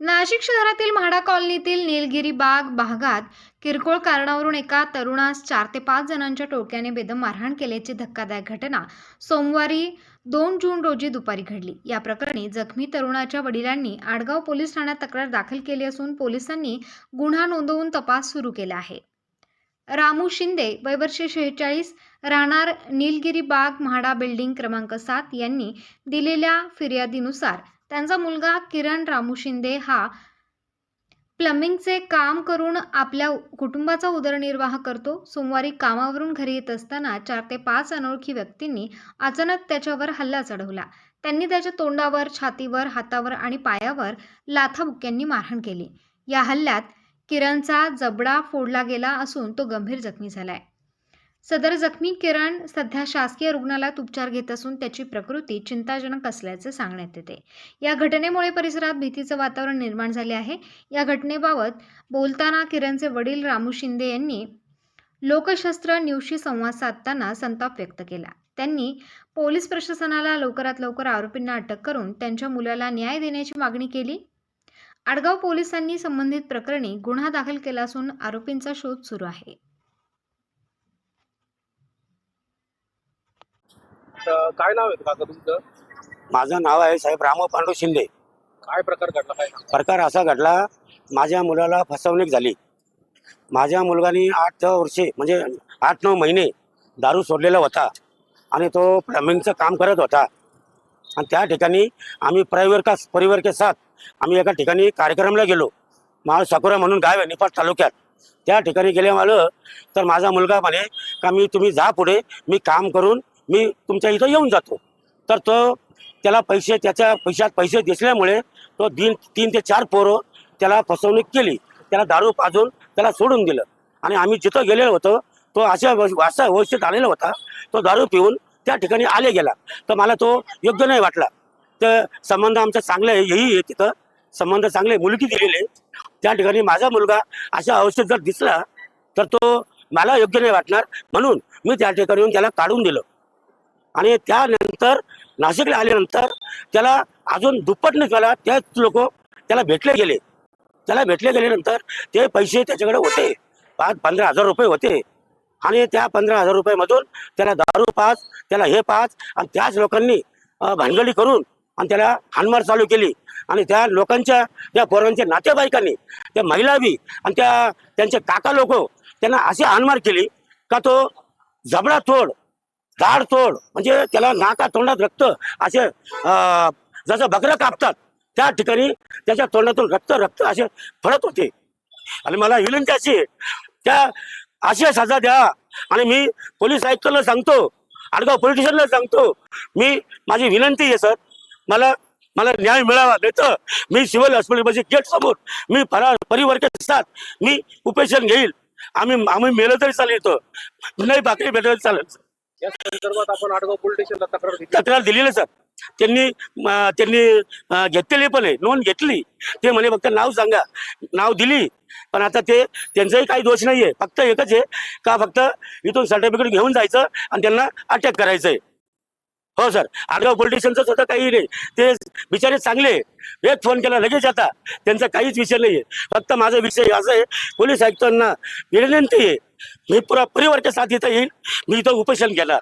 नाशिक शहरातील म्हाडा कॉलनीतील निलगिरी बाग भागात किरकोळ कारणावरून एका तरुणास चार ते पाच जणांच्या टोळक्याने बेदम मारहाण केल्याची धक्कादायक घटना सोमवारी दोन जून रोजी दुपारी घडली. या प्रकरणी जखमी तरुणाच्या वडिलांनी आडगाव पोलीस ठाण्यात तक्रार दाखल केली असून पोलिसांनी गुन्हा नोंदवून तपास सुरू केला आहे. रामू शिंदे वयवर्षे शेहेचाळीस राहणार निलगिरी बाग म्हाडा बिल्डिंग क्रमांक सात यांनी दिलेल्या फिर्यादीनुसार त्यांचा मुलगा किरण रामू शिंदे हा प्लंबिंगचे काम करून आपल्या कुटुंबाचा उदरनिर्वाह करतो. सोमवारी कामावरून घरी येत असताना चार ते पाच अनोळखी व्यक्तींनी अचानक त्याच्यावर हल्ला चढवला. त्यांनी त्याच्या तोंडावर छातीवर हातावर आणि पायावर लाथाबुक्यांनी मारहाण केली. या हल्ल्यात किरणचा जबडा फोडला गेला असून तो गंभीर जखमी झालाय. सदर जखमी किरण सध्या शासकीय रुग्णालयात उपचार घेत असून त्याची प्रकृती चिंताजनक असल्याचे सांगण्यात येते. या घटनेमुळे परिसरात भीतीचं वातावरण निर्माण झाले आहे. या घटनेबाबत बोलताना किरणचे वडील रामू शिंदे यांनी लोकशस्त्र न्यूजशी संवाद साधताना संताप व्यक्त केला. त्यांनी पोलीस प्रशासनाला लवकरात लवकर आरोपींना अटक करून त्यांच्या मुलाला न्याय देण्याची मागणी केली. आडगाव पोलिसांनी संबंधित प्रकरणी गुन्हा दाखल केला असून आरोपींचा शोध सुरू आहे. तर काय नाव आहे काका तुमचं? माझं नाव आहे साहेब राम पांडू शिंदे. काय प्रकार घडला? काय सांगा? प्रकार असा घडला माझ्या मुलाला फसवणूक झाली. माझ्या मुलगानी आठ वर्षे म्हणजे आठ नऊ महिने दारू सोडलेला होता आणि तो प्लंबिंगचं काम करत होता. आणि त्या ठिकाणी आम्ही परिवार का परिवार के साथ आम्ही एका ठिकाणी कार्यक्रमला गेलो. माळ साकुरा म्हणून गाव आहे निपाट तालुक्यात. त्या ठिकाणी गेले मला तर माझा मुलगा म्हणे का मी तुम्ही जा पुढे मी काम करून मी तुमच्या इथं येऊन जातो. तर तो त्याला पैसे त्याच्या पैशात पैसे दिसल्यामुळे तो दिन तीन ते चार पोरं त्याला फसवणूक केली. त्याला दारू पाजून त्याला सोडून दिलं. आणि आम्ही जिथं गेलेलो होतो तो अशा असा अशा अवस्थेत आलेला होता. तो दारू पिऊन त्या ठिकाणी आले गेला. तर मला तो योग्य नाही वाटला. तर संबंध आमचा चांगला आहे हेही आहे तिथं. संबंध चांगले मुलगी दिलेले त्या ठिकाणी माझा मुलगा अशा अवस्थेत जर दिसला तर तो मला योग्य नाही वाटणार. म्हणून मी त्या ठिकाणी येऊन त्याला काढून दिलं. आणि त्यानंतर नाशिकला आल्यानंतर त्याला अजून दुप्पट त्याला तेच लोक त्याला भेटले गेले. त्याला भेटले गेल्यानंतर ते पैसे त्याच्याकडे होते. पाच पंधरा हजार रुपये होते. आणि त्या पंधरा हजार रुपयामधून त्याला दारू पाच त्याला हे पाच आणि त्याच लोकांनी अं, भानगडी करून आणि त्याला हानमार चालू केली. आणि त्या लोकांच्या त्या पोरांच्या नातेवाईकांनी त्या महिला बी आणि त्या त्यांचे काका लोक त्यांना अशी हानमार केली का तो जबडा तोड धाड तोड. म्हणजे त्याला नाका तोंडात रक्त असे जसं बकरं कापतात त्या ठिकाणी त्याच्या तोंडातून रक्त रक्त असे फळत होते. आणि मला विनंती अशी त्या अशी सजा द्या. आणि मी पोलीस आयुक्तांना सांगतो आडगाव पोलीस स्टेशनला सांगतो मी माझी विनंती आहे सर मला मला न्याय मिळावा देतं मी सिव्हिल हॉस्पिटलमध्ये गेट समोर मी परा परिवर्तन साथ मी उपेशन घेईल. आम्ही आम्ही मेलं तरी चालेल येतो नाही बाकी भेटलं तरी चालेल. या संदर्भात आपण आडगाव पोलीस स्टेशनला तक्रार दिली तक्रार दिलेली सर. त्यांनी अं, त्यांनी अं, घेतलेली पण आहे. नोंद घेतली. ते म्हणे फक्त नाव सांगा. नाव दिली. पण आता ते त्यांचाही काही दोष नाहीये. फक्त एकच आहे का फक्त इथून सर्टिफिकेट घेऊन जायचं आणि त्यांना अटॅक करायचंय. हो सर. आडगाव पोलीस स्टेशनचं स्वतः काही नाही. ते बिचारे चांगले आहे. एक फोन केला लगेच आता. त्यांचा काहीच विषय नाहीये. फक्त माझा विषय असा आहे. पोलीस आयुक्तांना विनंती आहे. मी पुरा परिवारच्या साथ इथं येईल मी इथं उपोषण केलं.